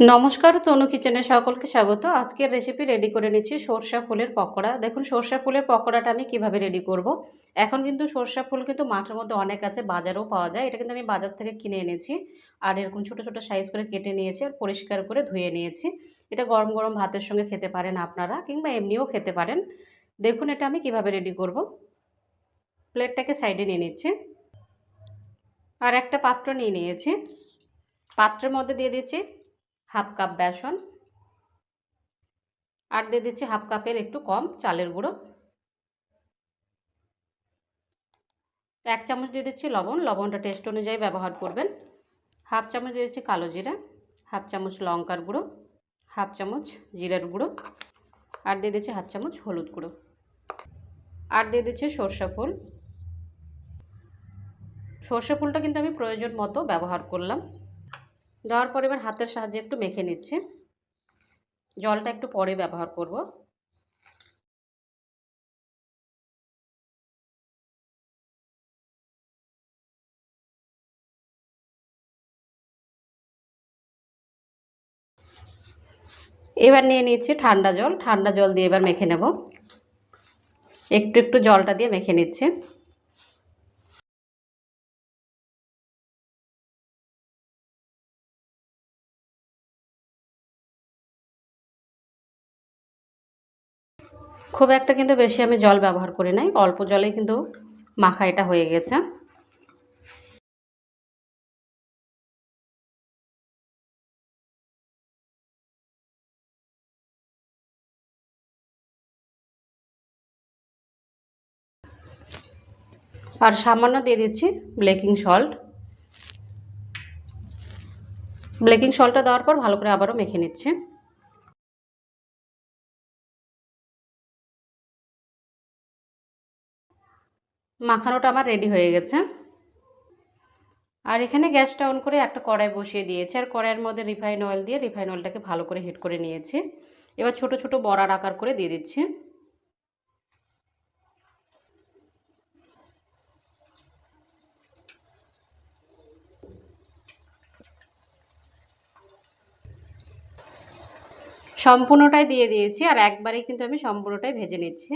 নমস্কার, তনু কিচেনে সকলকে স্বাগত। আজকের রেসিপি রেডি করে নিচ্ছি সর্ষা ফুলের পকোড়া। দেখুন, সর্ষা ফুলের পকোড়াটা আমি কীভাবে রেডি করব। এখন কিন্তু সর্ষা ফুল কিন্তু মাঠের মধ্যে অনেক আছে, বাজারেও পাওয়া যায়। এটা কিন্তু আমি বাজার থেকে কিনে এনেছি। আর এরকম ছোট ছোট সাইজ করে কেটে নিয়েছি আর পরিষ্কার করে ধুয়ে নিয়েছি। এটা গরম গরম ভাতের সঙ্গে খেতে পারেন আপনারা, কিংবা এমনিও খেতে পারেন। দেখুন, এটা আমি কীভাবে রেডি করব। প্লেটটাকে সাইডে নিয়ে নিচ্ছি। আর একটা পাত্র নিয়ে নিয়েছি। পাত্রের মধ্যে দিয়ে দিচ্ছি হাফ কাপ বেসন। আর দিয়ে দিচ্ছি হাফ কাপের একটু কম চালের গুঁড়ো। এক চামচ দিয়ে দিচ্ছি লবণ। লবণটা টেস্ট অনুযায়ী ব্যবহার করবেন। হাফ চামচ দিয়ে দিচ্ছি কালো জিরা। হাফ চামচ লঙ্কার গুঁড়ো। হাফ চামচ জিরার গুঁড়ো। আর দিয়ে দিচ্ছি হাফ চামচ হলুদ গুঁড়ো। আর দিয়ে দিচ্ছি সর্ষে ফুল। সর্ষে ফুলটা কিন্তু আমি প্রয়োজন মতো ব্যবহার করলাম। দেওয়ার পর এবার হাতের সাহায্যে একটু মেখে নিচ্ছি। জলটা একটু পরে ব্যবহার করব। এবার নিয়ে নিচ্ছি ঠান্ডা জল। ঠান্ডা জল দিয়ে এবার মেখে নেব। একটু একটু জলটা দিয়ে মেখে নিচ্ছি। খুব একটা কিন্তু বেশি আমি জল ব্যবহার করি নাই, অল্প জলেই কিন্তু মাখা এটা হয়ে গেছে। আর সামান্য দিয়ে দিচ্ছি ব্লেকিং সল্ট। ব্লেকিং সল্টটা দেওয়ার পর ভালো করে আবারও মেখে নিচ্ছি। মাখানোটা আমার রেডি হয়ে গেছে। আর এখানে গ্যাসটা অন করে একটা কড়াই বসিয়ে দিয়েছি। আর কড়াইয়ের মধ্যে রিফাইন অয়েল দিয়ে রিফাইন অয়েলটাকে ভালো করে হিট করে নিয়েছি। এবার ছোট ছোট বড়ার আকার করে দিয়ে দিচ্ছি। সম্পূর্ণটাই দিয়ে দিয়েছি। আর একবারেই কিন্তু আমি সম্পূর্ণটাই ভেজে নিচ্ছি।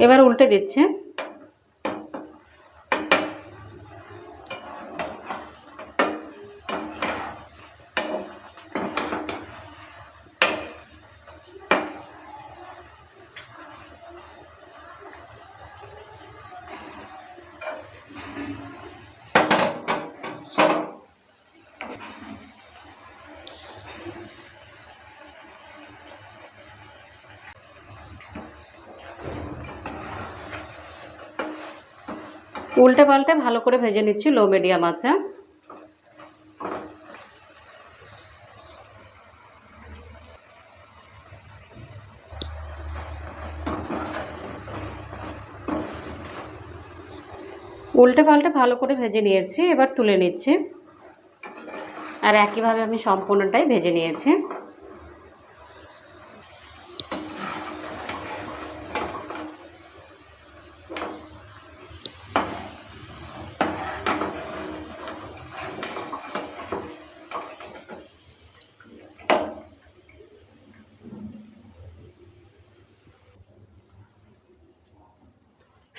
এবার উল্টে দিচ্ছে। উল্টে পাল্টে ভালো করে ভেজে নিচ্ছি লো মিডিয়াম আছে। উল্টে পাল্টে ভালো করে ভেজে নিয়েছি, এবার তুলে নিচ্ছি। আর একইভাবে আমি সম্পূর্ণটাই ভেজে নিয়েছি।